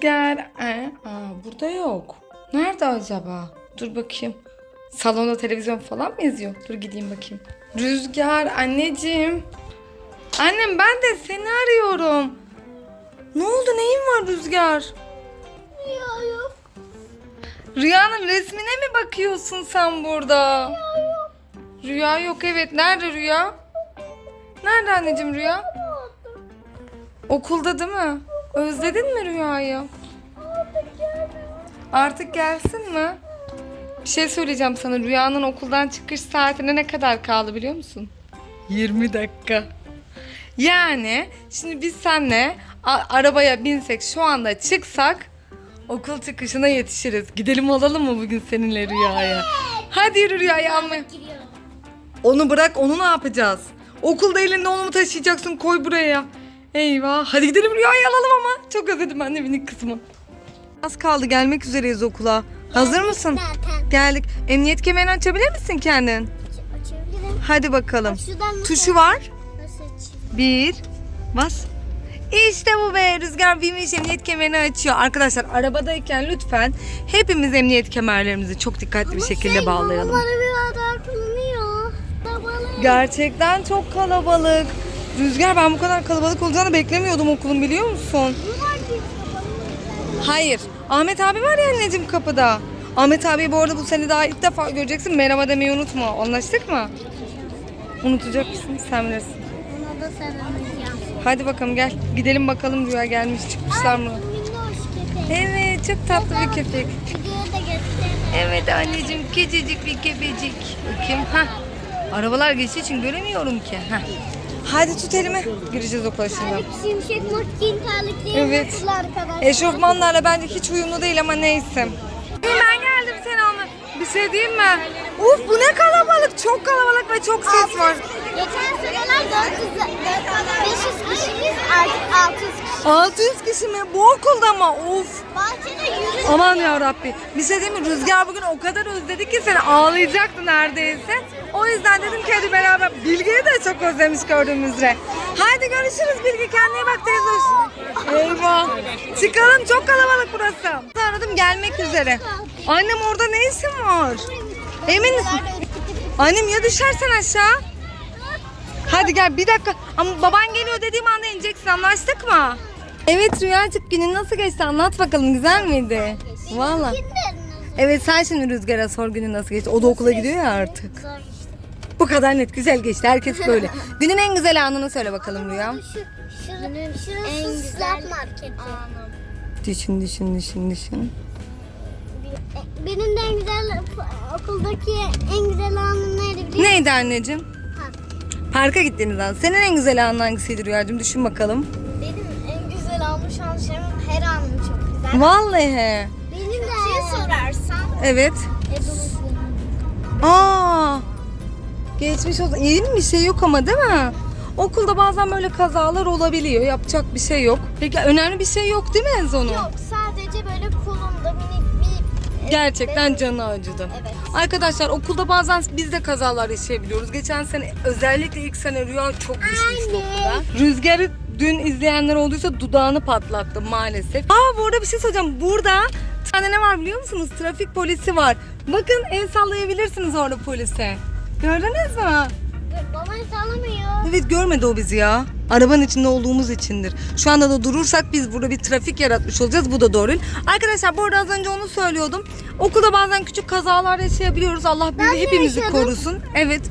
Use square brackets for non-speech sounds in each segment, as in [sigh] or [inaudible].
Gel. Ee, aa, burada yok. Nerede acaba? Dur bakayım. Salonda televizyon falan mı izliyor? Dur gideyim bakayım. Rüzgar anneciğim. Annem ben de seni arıyorum. Ne oldu neyin var Rüzgar? Ya yok. Rüyanın resmine mi bakıyorsun sen burada? Rüya yok evet. Nerede Rüya? Nerede anneciğim Rüya? Okulda değil mi? Özledin mi Rüya'yı? Artık gelsin mi? Bir şey söyleyeceğim sana. Rüyanın okuldan çıkış saatine ne kadar kaldı biliyor musun? 20 dakika. Yani şimdi biz seninle a- arabaya binsek şu anda çıksak okul çıkışına yetişiriz. Gidelim alalım mı bugün seninle Rüya'ya? Hadi yürü Rüya'yı almaya. Onu bırak onu ne yapacağız? Okulda elinde onu mu taşıyacaksın koy buraya. Eyvah hadi gidelim Rüya'yı alalım ama. Çok özledim ben de minik kızımı. Az kaldı gelmek üzereyiz okula. Hazır mısın? Zaten. Geldik. Emniyet kemerini açabilir misin kendin? Açabilirim. Hadi bakalım. Nasıl, Tuşu var. Bir. Bas. İşte bu be. Rüzgar binmiş emniyet kemerini açıyor. Arkadaşlar arabadayken lütfen hepimiz emniyet kemerlerimizi çok dikkatli bir şekilde bağlayalım. Bunları bir daha kullanıyor. Babalı. Gerçekten çok kalabalık. Rüzgar ben bu kadar kalabalık olacağını beklemiyordum okulun biliyor musun? Hayır. Ahmet abi var ya anneciğim kapıda. Ahmet abi bu arada bu sene daha ilk defa göreceksin. Merhaba demeyi unutma. Anlaştık mı? Unutacak mısın? Sen bilirsin. Ona da anlayacağım. Hadi bakalım gel. Gidelim bakalım Rüya gelmiş çıkmışlar mı? Evet çok tatlı bir köpek. Evet anneciğim küçücük bir köpecik. Bakayım. ha. Arabalar geçtiği için göremiyorum ki. Heh. Hadi tut elimi. Gireceğiz okula şimdi. Şimşek makin terlikleri Evet. nasıl arkadaşlar? Eşofmanlarla bence hiç uyumlu değil ama neyse. Ben geldim seni almaya. Bir şey diyeyim mi? Uf bu ne kalabalık. Çok kalabalık ve çok ses var. Geçen seneler 400, 500 kişiyiz artık 600 kişi. 600 kişi mi? Bu okulda mı? Of. Bahçede yürü. Aman ya Rabbi. Bir şey diyeyim mi? Rüzgar bugün o kadar özledi ki seni ağlayacaktı neredeyse. O yüzden dedim ki hadi beraber. Bilge'yi de çok özlemiş gördüğümüz üzere. Hadi görüşürüz Bilge. Kendine bak teyze. Eyvah. Çıkalım çok kalabalık burası. Aradım gelmek üzere. Annem orada ne işin var? Emin misin? Annem ya düşersen aşağı? Hadi gel bir dakika. Ama baban geliyor dediğim anda ineceksin anlaştık mı? Evet Rüyacık günün nasıl geçti anlat bakalım güzel miydi? Valla. Evet sen şimdi Rüzgar'a sor günün nasıl geçti. O da okula gidiyor ya artık. Zor. Bu kadar net güzel geçti herkes böyle. [laughs] Günün en güzel anını söyle bakalım Rüya. Şu, şurası en güzel marketi. Düşün düşün düşün düşün. Benim de en güzel okuldaki en güzel anım neydi biliyor musun? Neydi anneciğim? Parka gittiğiniz an. Senin en güzel anın hangisiydi Rüyacığım düşün bakalım. Benim en güzel anım şu an şey, her anım çok güzel. Vallahi. Benim de. Şey sorarsan. Evet. Aa. Geçmiş olsun. İyi mi bir şey yok ama değil mi? Okulda bazen böyle kazalar olabiliyor. Yapacak bir şey yok. Peki önemli bir şey yok değil mi Enzo'nun? Yok sadece böyle kolumda minik bir... Gerçekten canı acıdı. Evet. Arkadaşlar okulda bazen biz de kazalar yaşayabiliyoruz. Geçen sene özellikle ilk sene Rüya çok düşmüştü okulda. Rüzgarı dün izleyenler olduysa dudağını patlattı maalesef. Aa bu arada bir şey söyleyeceğim. Burada tane ne var biliyor musunuz? Trafik polisi var. Bakın el sallayabilirsiniz orada polise. Gördünüz mü? Baba sallamıyor. Evet görmedi o bizi ya. Arabanın içinde olduğumuz içindir. Şu anda da durursak biz burada bir trafik yaratmış olacağız. Bu da doğru. Arkadaşlar bu arada az önce onu söylüyordum. Okulda bazen küçük kazalar yaşayabiliyoruz. Allah bizi hepimizi yaşadım. korusun. Evet.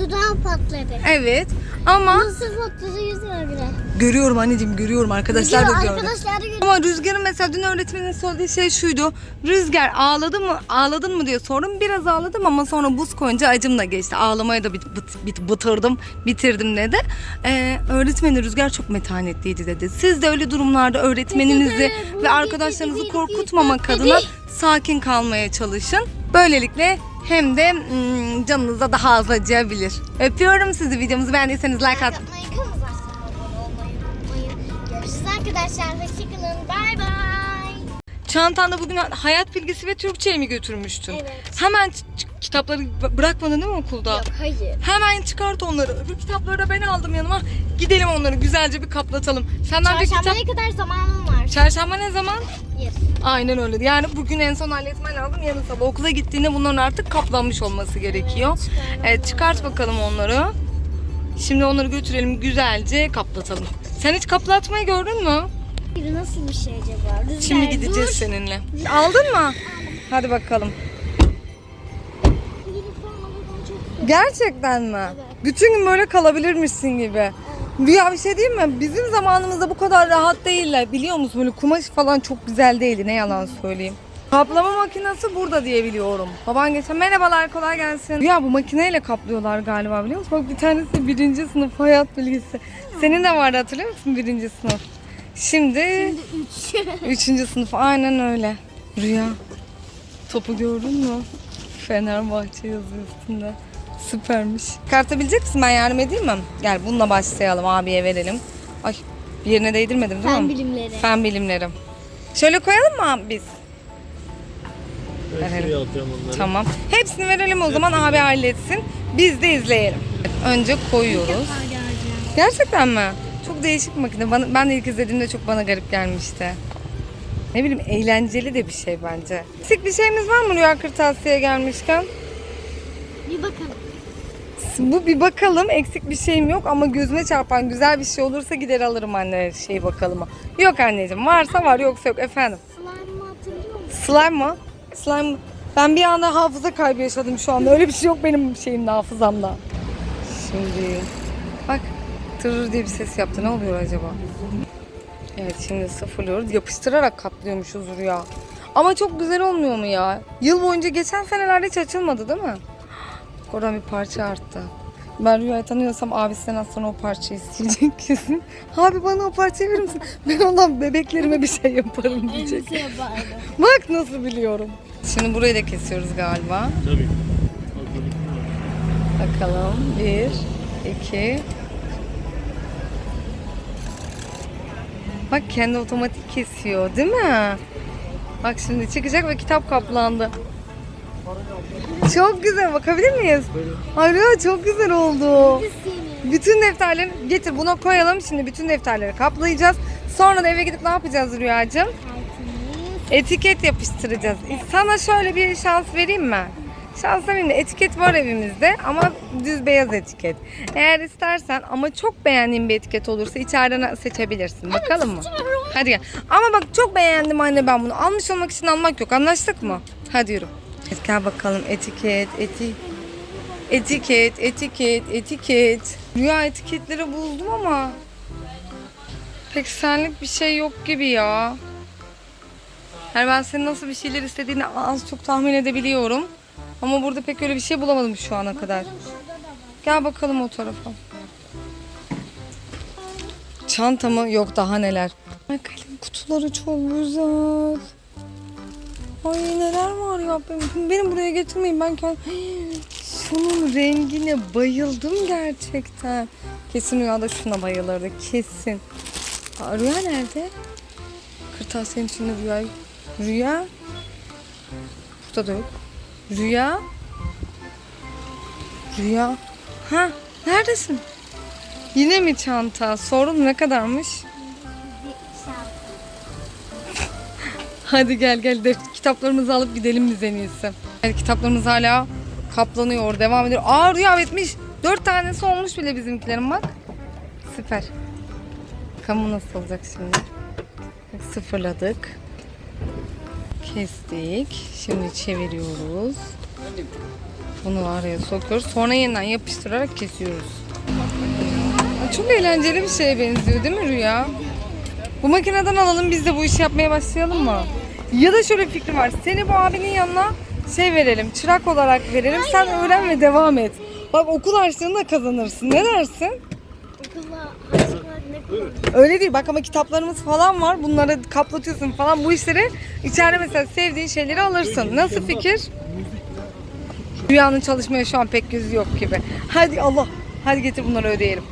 Dudağım patladı. Evet. Ama Nasıl patladı yüz var bile. görüyorum anneciğim görüyorum. Arkadaşlar da gördü. Arkadaşlar da görüyor. Ama Rüzgar'ın mesela dün öğretmenin söylediği şey şuydu. Rüzgar ağladı mı ağladın mı diye sordum. Biraz ağladım ama sonra buz koyunca acım da geçti. Ağlamaya da bit, bit, bit, bıtırdım, bitirdim dedi. Ee, öğretmeni Rüzgar çok metanetliydi dedi. Siz de öyle durumlarda öğretmeninizi ve arkadaşlarınızı korkutmamak adına sakin kalmaya çalışın. Böylelikle hem de mm, canınıza daha az acıyabilir. Öpüyorum sizi. Videomuzu beğendiyseniz like at. Görüşürüz arkadaşlar. Hoşçakalın. Bay bay. Çantanda bugün hayat bilgisi ve Türkçe'yi mi götürmüştün? Evet. Hemen kitapları bırakmadın değil mi okulda? Yok hayır. Hemen çıkart onları. Öbür kitapları da ben aldım yanıma. Gidelim onları güzelce bir kaplatalım. Senden bir kitap... Çarşambaya kadar zamanım var. Çarşamba ne zaman? Yes. Aynen öyle. Yani bugün en son halletmen lazım. Yarın sabah okula gittiğinde bunların artık kaplanmış olması gerekiyor. Evet çıkart bakalım onları. Şimdi onları götürelim güzelce kaplatalım. Sen hiç kaplatmayı gördün mü? Bir nasıl bir şey acaba? Rüzgar, Şimdi gideceğiz dur. seninle. Aldın mı? Hadi bakalım. Gerçekten mi? Bütün gün böyle kalabilirmişsin gibi. Rüya bir şey diyeyim mi? Bizim zamanımızda bu kadar rahat değiller. Biliyor musun? Böyle kumaş falan çok güzel değildi. Ne yalan söyleyeyim. Kaplama makinesi burada diye biliyorum. Baban geçen merhabalar kolay gelsin. Ya bu makineyle kaplıyorlar galiba biliyor musun? Bak bir tanesi birinci sınıf hayat bilgisi. Senin de vardı hatırlıyor musun birinci sınıf? Şimdi, [laughs] üçüncü sınıf aynen öyle. Rüya topu gördün mü? Fenerbahçe yazıyor üstünde. Süpermiş. Çıkartabilecek misin? Ben yardım edeyim mi? Gel bununla başlayalım abiye verelim. Ay bir yerine değdirmedim değil Fen mi? bilimleri. Fen bilimleri. Şöyle koyalım mı abi biz? Ben Verelim. şuraya atıyorum onları. Tamam. Hepsini verelim o zaman abi halletsin. Biz de izleyelim. Önce koyuyoruz. Gerçekten mi? Çok değişik bir makine. Bana, ben de ilk izlediğimde çok bana garip gelmişti. Ne bileyim eğlenceli de bir şey bence. Eksik bir şeyimiz var mı Rüya Kırtasiye'ye gelmişken? Bir bakalım. Bu bir bakalım eksik bir şeyim yok ama gözüme çarpan güzel bir şey olursa gider alırım anne şey bakalım. Yok anneciğim varsa var yoksa yok efendim. Slime'ı hatırlıyor musun? Slime mı? Slime ben bir anda hafıza kaybı yaşadım şu anda. Öyle bir şey yok benim şeyimde hafızamda. Şimdi bak tırır diye bir ses yaptı. Ne oluyor acaba? Evet şimdi sıfırlıyoruz. Yapıştırarak kaplıyormuşuz Rüya. Ama çok güzel olmuyor mu ya? Yıl boyunca geçen senelerde hiç açılmadı değil mi? [gasps] Oradan bir parça arttı. Ben Rüya'yı tanıyorsam abisinden az sonra o parçayı isteyecek kesin. [laughs] Abi bana o parçayı verir misin? [laughs] Ben ondan bebeklerime bir şey yaparım diyecek. [laughs] Bak nasıl biliyorum. Şimdi burayı da kesiyoruz galiba. Tabii. Var. Bakalım. Bir, iki. Bak kendi otomatik kesiyor değil mi? Bak şimdi çıkacak ve kitap kaplandı. Çok güzel. Bakabilir miyiz? Rüya çok güzel oldu. Bütün defterleri getir buna koyalım. Şimdi bütün defterleri kaplayacağız. Sonra da eve gidip ne yapacağız Rüyacığım? Etiket yapıştıracağız. Sana şöyle bir şans vereyim mi? Şans vereyim mi? Etiket var evimizde ama düz beyaz etiket. Eğer istersen ama çok beğendiğin bir etiket olursa içeriden seçebilirsin. Bakalım mı? Hadi gel. Ama bak çok beğendim anne ben bunu. Almış olmak için almak yok. Anlaştık mı? Hadi yürü. Evet, gel bakalım etiket, eti, etiket, etiket, etiket. Rüya etiketleri buldum ama pek senlik bir şey yok gibi ya. Yani ben senin nasıl bir şeyler istediğini az çok tahmin edebiliyorum. Ama burada pek öyle bir şey bulamadım şu ana kadar. Gel bakalım o tarafa. Çanta mı? Yok daha neler. Ay kalem kutuları çok güzel. Ay neler var ya. Benim, benim buraya getirmeyin ben kendim. [gasps] Şunun rengine bayıldım gerçekten. Kesin Rüya da şuna bayılırdı. Kesin. Aa, Rüya nerede? Kırtasiyenin içinde Rüya. Rüya. Burada da yok. Rüya. Rüya. Ha, neredesin? Yine mi çanta? Sorun ne kadarmış? [laughs] Hadi gel gel de kitaplarımızı alıp gidelim biz en iyisi. Yani kitaplarımız hala kaplanıyor, devam ediyor. Aa Rüya bitmiş. Dört tanesi olmuş bile bizimkilerin bak. Süper. Kamu nasıl olacak şimdi? Sıfırladık. Kestik. Şimdi çeviriyoruz. Bunu araya sokuyoruz. Sonra yeniden yapıştırarak kesiyoruz. Çok eğlenceli bir şeye benziyor değil mi Rüya? Bu makineden alalım biz de bu işi yapmaya başlayalım mı? Ya da şöyle bir fikrim var. Seni bu abinin yanına şey verelim, çırak olarak verelim. Sen öğren ve devam et. Bak okul harçlığını da kazanırsın. Ne dersin? Öyle değil bak ama kitaplarımız falan var. Bunları kaplatıyorsun falan. Bu işleri içeride mesela sevdiğin şeyleri alırsın. Nasıl fikir? Rüyanın çalışmaya şu an pek gözü yok gibi. Hadi Allah. Hadi getir bunları ödeyelim.